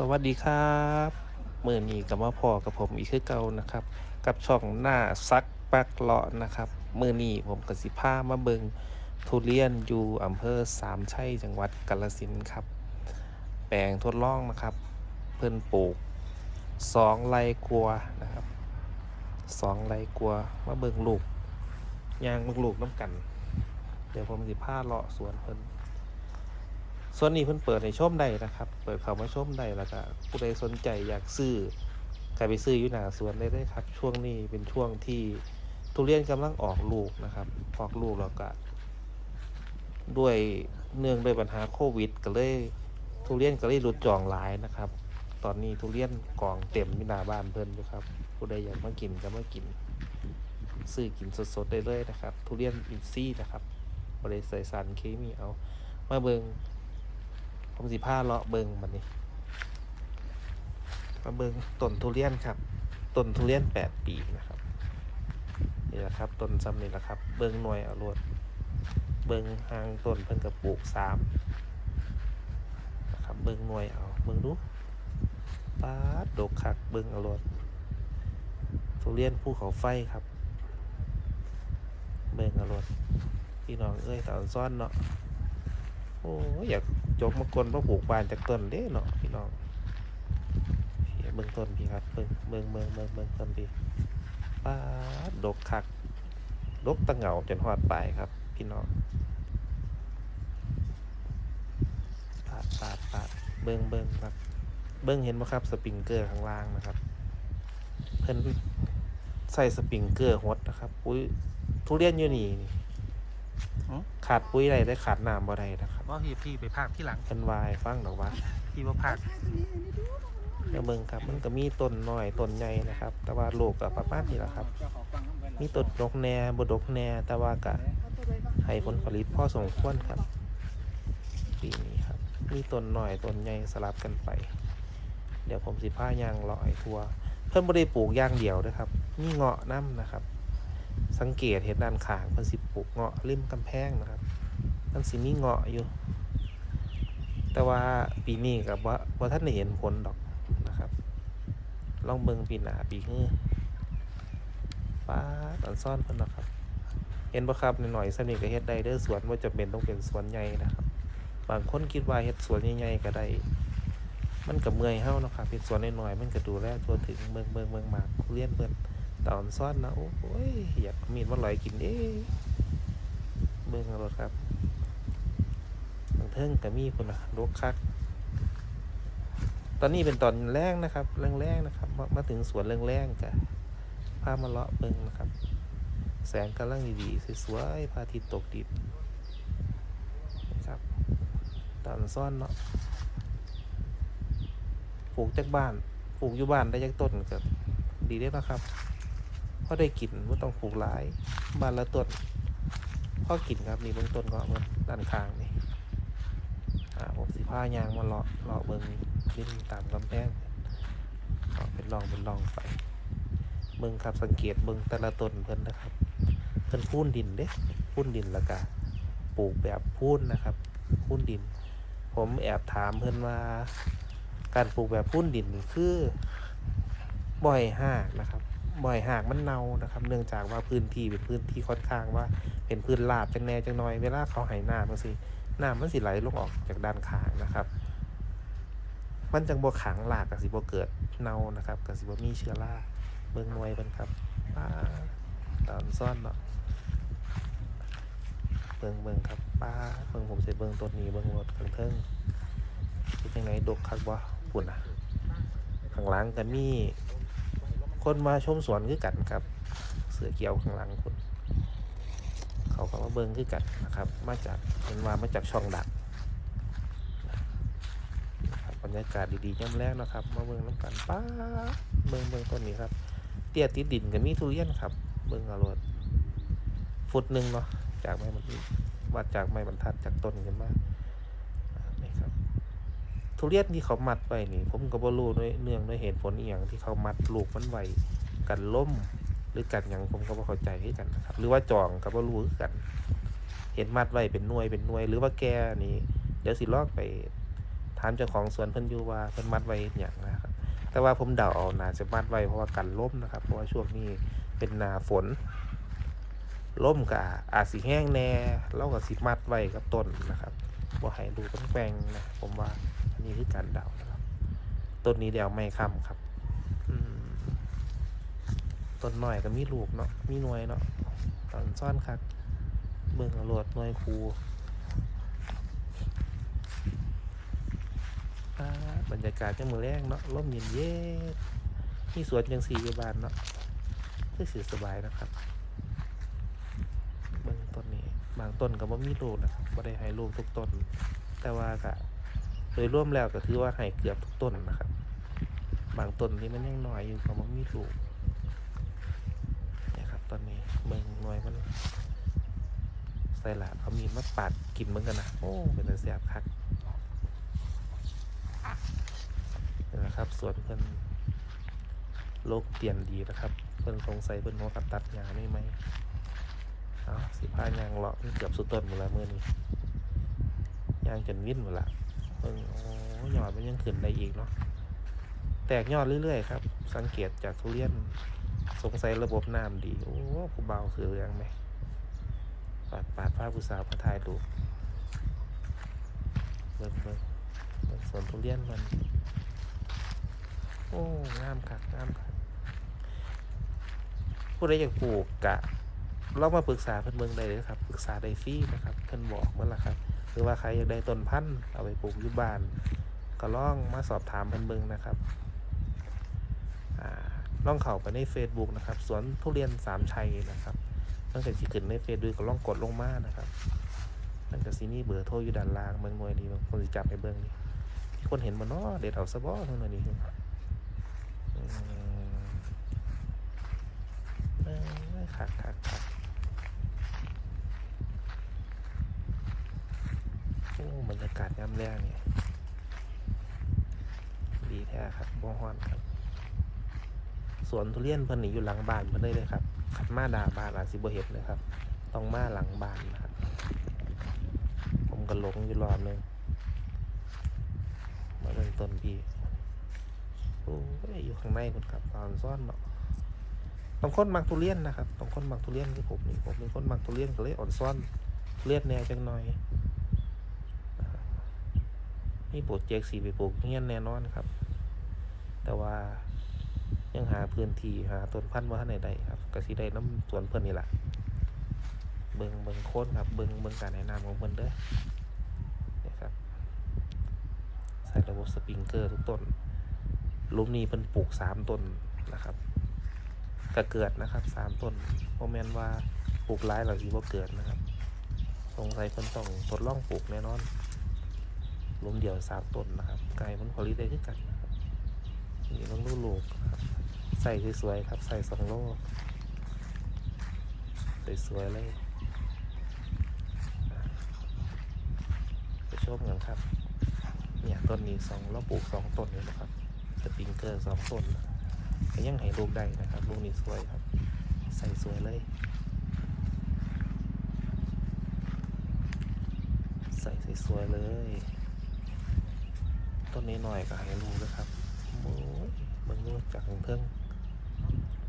สวัสดีครับมือนี้กับมาพอกับผมอีกคือเก่านะครับ กับช่องหน้าซักปักเลาะนะครับมือนี้ผมกับสิพามาเบิงทุเรียนอยู่อำเภอสามชัยจังหวัดกาฬสินครับ แปลงทดลองนะครับ เพิ่นปลูกสองไรกลัวนะครับสองไรกลัวมาเบิงลูกยางเบิงลูกน้ำกัน เดี๋ยวผมสิพาเลาะสวนเพิ่น ส่วนนี้เพิ่นเปิดในชมได้นะครับ เปิดเข้ามาชมได้แล้วก็ผู้ใดสนใจอยากซื้อก็ไปซื้ออยู่หน้าสวนได้เลยครับ ช่วงนี้เป็นช่วงที่ทุเรียนกำลังออกลูกนะครับออกลูกแล้วก็ด้วยเนื่องด้วยปัญหาโควิด ก็เลยทุเรียนก็เลยรุดจองหลายนะครับ ตอนนี้ทุเรียนกองเต็มที่หน้าบ้านเพิ่นอยู่ครับ ผู้ใดอยากมากินก็มากิน ซื้อกินสดๆได้เลยนะครับ ทุเรียนอินซี่นะครับบริใส่สารเคมีเอามาเบิง ผมสิผ้าเลาะเบิงมันนี่มาเบิงต้นทุเรียนครับต้นทุเรียนแปดปีนะครับนี่แหละครับต้นซ้ำนี่แหละครับ เบิงหน่วยเอารวดเบิงหางต้นเพิ่นกระปลูกสามนะครับเบิงหน่วยเอาเบิงดูป้าดดกคักเบิงเอารวดทุเรียนภูเขาไฟครับ เบิงเอารวดพี่น้องเอ้ยตอนซ่อนเนาะ อ้ยอยากจกมากลมาปลูกบานจากต้นเด้เนาะพี่น้องเหี้ยเบิ่งต้นพี่ครับเบิ่งเบิ่งเบิ่งเบิ่งเบิ่งต้นพี่ป้าดดกคักดกตะเหงาจนหอดปลายครับ พี่น้องปาดปาดปาดเบิ่งเบิ่งครับ เบิ่งเห็นไหมครับ สปริงเกอร์ข้างล่างนะครับ เพิ่นใส่สปริงเกอร์ฮดนะครับปุ้ยทุเรียนอยู่นี่ ขาดปุ๋ยอะไรได้ขาดน้ำบ่ได้นะครับว่าพี่พี่ไปภาคที่หลังเป็นวายฟังดอกว่าพี่ว่าภาคเดี๋ยวเบิ่งครับมันก็มีต้นน้อยต้นใหญ่นะครับ แต่ว่าโลกกับประมาณนี้แหละครับ มีต้นดกแหน่บ่ดกแหน่แต่ว่าก็ให้ผลผลิตพอสมควรครับปีนี้ครับ มีต้นน้อยต้นใหญ่สลับกันไป เดี๋ยวผมสิพายางเลาะให้ทัวเพิ่นบ่ได้ปลูกอย่างเดียวนะครับ มีเงาะน้ำนะครับ สังเกตเห็นด้านข้างเพิ่นสิปลูกเงาะริมกำแพงนะครับมันสิมีเงาะอยู่ แต่ว่าปีนี้กับว่าว่าท่านได้เห็นผลดอกนะครับ ลองเบิ่งปีหน้าปีฮื้อป้าดอันซ่อนเพิ่นนะครับ เห็นบ่ครับหน่อยๆสนี้ก็เฮ็ดได้เด้อสวนว่าจะเป็นต้องเป็นสวนใหญ่นะครับ บางคนคิดว่าเฮ็ดสวนใหญ่ๆก็ได้มันก็เมื่อยเฮ้านะครับเฮ็ดสวนน้อยๆมันก็ดูแลทั่วถึงเมืองเมืองเมืองมากเรียนเพิ่น ตอนซ่อนนะโอ้ยอยากมีดมาลอยกินเด้เบิ่งเอารถครับบางเทิงก็มีคนนะลกคัก ตอนนี้เป็นตอนแรงนะครับแรงๆนะครับ มามาถึงสวนแรงๆกะพามาเลาะเบิ่งนะครับ แสงกำลังดีๆสวยๆพระอาทิตย์ตกดินนะครับ ตอนซ่อนเนาะปลูกจากบ้านปลูกอยู่บ้านได้จากต้นก็ดีได้อนะครับ พราะได้กินไม่ต้องปลูกหลายบานละต้นพ่อกินครับนี่เบื้องต้นก็มันด้านข้างนี่อ่าผมสิผ้ายางมาเลาะเลาะเบิงดินตามกำแพงเลาะเป็นรองเป็นรองไปเบิงครับสังเกตเบิงแต่ละต้นเพิ่นนะครับ เพิ่นพูนดินเด้พูนดินล้วก็ปลูกแบบพูนนะครับพูนดิน ผมแอบถามเพิ่นว่าการปลูกแบบพูนดินคือบ่อยห้านะครับ บ่อยหากมันเน่านะครับ เนื่องจากว่าพื้นที่เป็นพื้นที่ค่อนข้างว่าเป็นพื้นลาบจังแน่จังน้อยเวลาเขาไหน้ำมันสิน้ำมันสิไหลลงออกจากด้านข้างนะครับ มันจังบ่ขังหลากกับสิบ่เกิดเน่านะครับกับสิบ่มีเชื้อราเบิ่งหน่วยเพิ่นครับป้าตอนซ่อนเนาะเบิ่งเบิ่งครับป้าเบิ่งผมสิเบิ่งต้นนี้เบิ่งรถข้างเทิงเป็นยังไงดกคักบ่ปุ่นอะข้างหลังก็มี คนมาชมสวนคือกันครับ เสือเกี่ยวข้างหลังคุณเขาก็มาเบิ่งคือกันนะครับ มาจากเห็นว่ามาจากช่องดักบรรยากาศดีๆย่ำแรกนะครับ มาเบิ่งน้ำกันป้าเบิ่งเบิ่งต้นนี้ครับ เตี้ยติดดินกับมีทุเรียนครับ เบิ่งอารถฟุตหนึ่งเนาะจากไม้บรรทัดวัดจากไม้บรรทัดจากต้นกันมา ทุเรียนที่เขามัดไว้นี่ ผมก็บ่รู้ด้วยเนื่องด้วยเหตุผลอีหยังที่เขามัดลูกมันไว้กันล่มหรือกันหยังผมก็บ่เข้าใจคือกันนะครับ หรือว่าจองก็บ่รู้คือกัน เห็นมัดไว้เป็นหน่วยเป็นหน่วย หรือว่าแกนี่เดี๋ยวสิลอกไปถามเจ้าของสวนเพิ่นอยู่ว่าเพิ่นมัดไว้อย่างนะครับ แต่ว่าผมเดาเอาน่าจะมัดไว้เพราะว่ากันล้มนะครับ เพราะว่าช่วงนี้เป็นหนาฝนล้มกับอาจสิแห้งแน่แล้วก็สิมัดไว้กับต้นนะครับบ่ให้ดูต้นแปลงนะผมว่า นนี้คือการเดานะครับต้นนี้เดี๋ยวไม่ค้ำครับต้นหน่อยก็มีลูกเนาะมีหน่วยเนาะตอนซ่อนครับเบิ่งเอาโลดหน่วยครูบรรยากาศจะมือแรงเนาะร่มเย็นเย็นมีสวนยังสี่บานเนาะคือสิสบายนะครับเบื้องต้นนี้ บางต้นก็บ่มีลูกนะครับบ่ได้ให้ลูกทุกต้น แต่ว่าก็ โดยร่วมแล้วก็ถือว่าให้เกือบทุกต้นนะครับ บางต้นที่มันยังน้อยอยู่ก็บ่มีลูกนี่ครับต้นนี้เบิ่งหน่วยมันใส่ละเอามีดมาปาดกินเหมือนกันนะโอ้เป็นแต่แสบคักนี่นะครับส่วนเพิ่อนโลกเปลี่ยนดีนะครับ เพิ่อนสงสัยเพิ่อนหัวกัดตัดยางนี่ไหมเอาสิพายางเลาะเกือบสุดต้นหมดแล้วมื่อนี้ยางจนวิ่นหมดละ เพิ่งโอ้ยอดมันยังขึ้นได้อีกเนาะแตกยอดเรื่อยๆครับ สังเกตจากทุเรียนสงสัยระบบน้ำดี โอ้ผู้เบาคือเรื่องไหมปาดปาดผ้าผู้สาวมาถ่ายรูปเบิ่งเบิ่งเบิ่งสวนทุเรียนมัน โอ้งามคักงามคักผู้ใดอยากปลูกกะเรามาปรึกษาเพิ่อนเมืองได้เลยครับ ปรึกษาได้ฟรีนะครับ เพิ่อนบอกเมื่อละครับ รือว่าใครอยากได้ต้นพันธุ์เอาไปปลูกอยู่บ้าน ก็ลองมาสอบถามเพิ่นเมืองนะครับอ่าลองเข้าไปใน Facebook นะครับสวนทุเรียนสามชัยนะครับตั้งแต่สิขึ้นในเฟซบุ๊กก็ลองกดลงมานะครับมันก็สิมีเบอร์โทรอยู่ด้านล่างเมืองหน่วยดีบางคนสิจับไปเบิ่งนี่มีคนเห็นบ่เนาะเด็ดเอาซะบ่เท่านั้นนี่อืมเอ้ยคักคักคักโอ้บรรยากาศยามแรงเนี่ยดีแท้ครับบ่ฮ้อนครับ สวนทุเรียนเพิ่นนี่อยู่หลังบ้านเพิ่นเลยเลยครับขัดมาดาบ้านอาจสิบ่เห็นเลยครับ ต้องมาหลังบ้านนะครับ ผมก็หลงอยู่รอบนึงมาเริ่มต้นพี่โอ้ยอยู่ข้างในคนครับตอนซ่อนเนาะบางคนมักทุเรียนนะครับบางคนมักทุเรียนคือผมนี่ผมเป็นคนมักทุเรียนก็เลยอ่อนซ่อนทุเรียนแน่จังหน่อย นี่โปรเจกต์สีไปปลูกเงี้ยแน่นอนครับ แต่ว่ายังหาพื้นที่หาต้นพันธุ์ว่าไหนใดครับก็สิได้น้ำสวนเพิ่นนี่แหละเบิงเบิงโค้นครับเบิงเบิงการแนะนำของเพิ่นเด้อนี่ครับใส่ระบบสปริงเกอร์ทุกต้นลุมนี้เป็นปลูกสามต้นนะครับก็เกิดนะครับสามต้นโมแมนว่าปลูกหลายเราสิบ่เกิดนะครับสงสัยเพิ่นต้องทดลองปลูกแน่นอน ลมเดี่ยวสามต้นนะครับ ไก่มันผลิตได้คือกันนะครับนี่ต้องดูลูกนะครับใส่สวยๆครับ ใส่สองโลสวยๆเลยอะไปชมกันครับ เนี่ยต้นนี้สองเราปลูกสองต้นเลยนะครับสปริงเกอร์สองต้นก็ยังให้ลูกได้นะครับ ลูกนี้สวยครับ ใส่สวยเลย ใส่สวยๆเลย ต้นนี้หน่อยก็ให้ลูกนะครับโอ้ยเบิ่งลูกจากข้างเทิง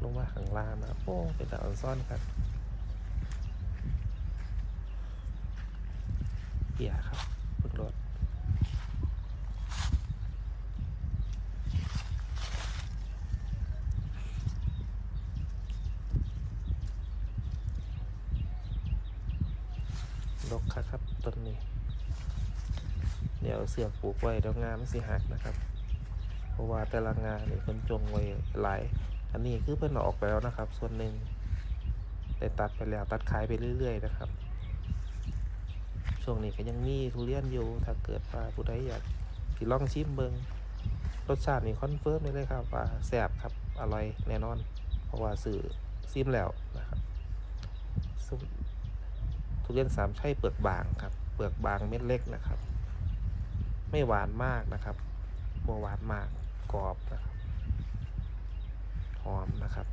ลงมาข้างล่างนะโอ้เป็นตาอ่อนซ่อนครับเหี่ยครับเบิ่งรถลกครับครับต้นนี้ ดี๋ยวเสือกปลูกไว้เดี๋ยวงานมันสิหักนะครับ เพราะว่าแต่ละงานนี่เพิ่นจงไว้หลาย อันนี้คือเพิ่นอออกไปแล้วนะครับ ส่วนหนึ่งได้ตัดไปแล้วตัดขายไปเรื่อย ๆ นะครับ ช่วงนี้ก็ยังมีทุเรียนอยู่ถ้าเกิดว่าผู้ใดอยากสิลองชิมเบิงรสชาตินี่คอนเฟิร์มเลยครับว่าแซ่บครับอร่อยแน่นอน เพราะว่าสื่อซิมแล้วนะครับทุเรียนสามไช่เปลือกบางครับ เปลือกบางเม็ดเล็กนะครับ ไม่หวานมากนะครับบัหวานมากกรอบนะครับหอมนะครับ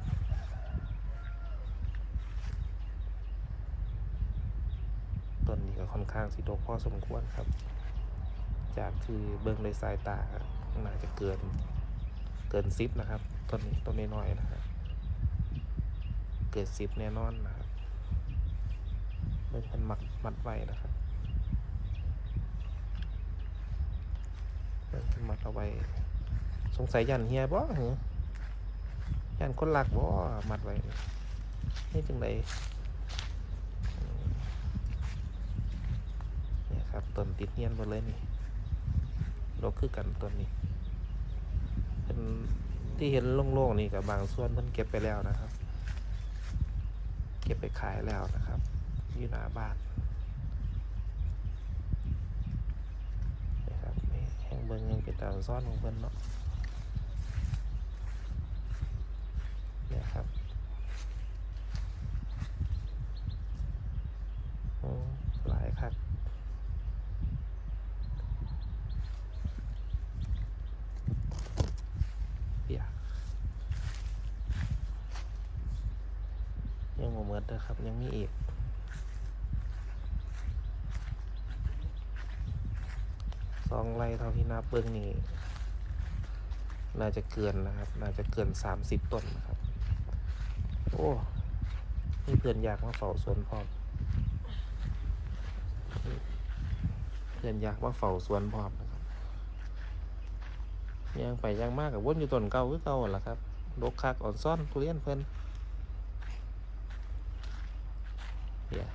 ต้นนี้ก็ค่อนข้างสีดกพอสมควรครับ จากที่เบิ่งโดยสายตาน่าจะเกินเกินซิปนะครับต้นนี้ต้นน้อยๆนะครับเกิดซิปแน่นอนนะครับเบิ่งเป็นมัดมัดไว้นะครับเบิ่งเป็น มัดเอาไว้ สงสัยยันเฮียบ่หรอยันคนหลักบ่มัดไว้นี่จังไดเนี่ยครับต้นติดเฮียนหมดเลยนี่ลกคือกันต้นนี้เป็นที่เห็นโล่งๆนี่กับบางส่วนเพิ่นเก็บไปแล้วนะครับ เก็บไปขายแล้วนะครับอยู่หน้าบ้านครับนี่แห้ง เป็นตาซ่อนของเพิ่นเนาะเนี่ยครับโอืมหลายครับเปียกยังบ่หมดนะครับ ยังมีอีก องไร่เท่าที่นับเบิ้งนี่น่าจะเกินนะครับ น่าจะเกินสามสิบต้นนะครับ โอ้นี่เพื่อนอยากมาเฝ้าสวนพร้อม เพื่อนอยากมาเฝ้าสวนพร้อมนะครับย่างไปย่างมากกับวนอยู่ต้นเก่าคือเก่าหั่นล่ะครับดกคักอ่อนซ่อนทุเรียนเพิ่นเดี๋ยว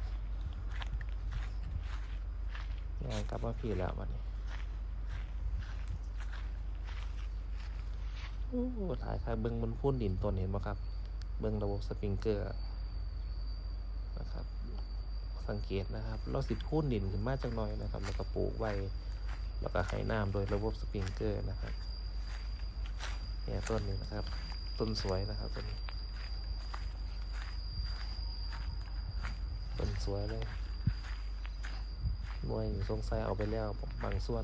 ย่างกลับมาพี่แล้ววันนี้ โอ้ถ่ายค่ะเบิ้งบนพุ่นดินต้นเห็นไหมครับ เบิ้งระบบสปริงเกอร์นะครับ สังเกตนะครับเราสิพุ่นดินขึ้นมาจังหน่อยนะครับ แล้วก็ปลูกไว้แล้วก็ให้น้ำโดยระบบสปริงเกอร์นะครับเนี่ยต้นนี้นะครับ ต้นสวยนะครับต้นนี้ต้นสวยเลยหน่วยสงสัยเอาไปแล้วบางส่วน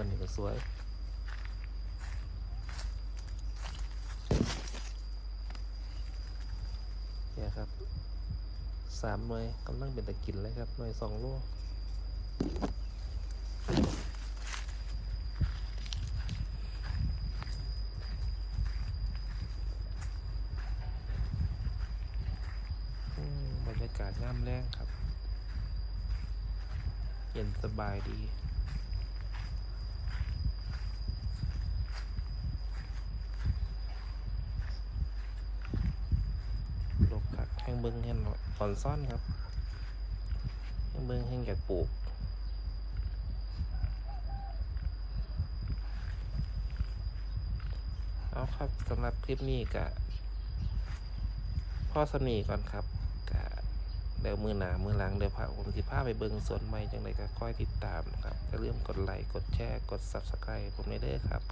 ต้นนี้ก็สวย เนี่ยครับสามหน่วยกำลังเป็นตะกินเลยครับหน่วยสองโลอืมบรรยากาศย่ำแรงครับ เย็นสบายดี ลกคักแห้งเบิ้งแห้งถอนซ่อนครับแห้งเบิ้งแห้งอยากปลูกเอาครับสำหรับคลิปนี้ก็พ่อสนีก่อนครับก็เดี๋ยวมือหนามือหลังเดี๋ยวพาผมสิพาไปเบิงสวนใหม่จังไรก็ค่อยติดตามนะครับอย่าลืมกดไลค์กดแชร์กด subscribe ผมได้เด้อครับ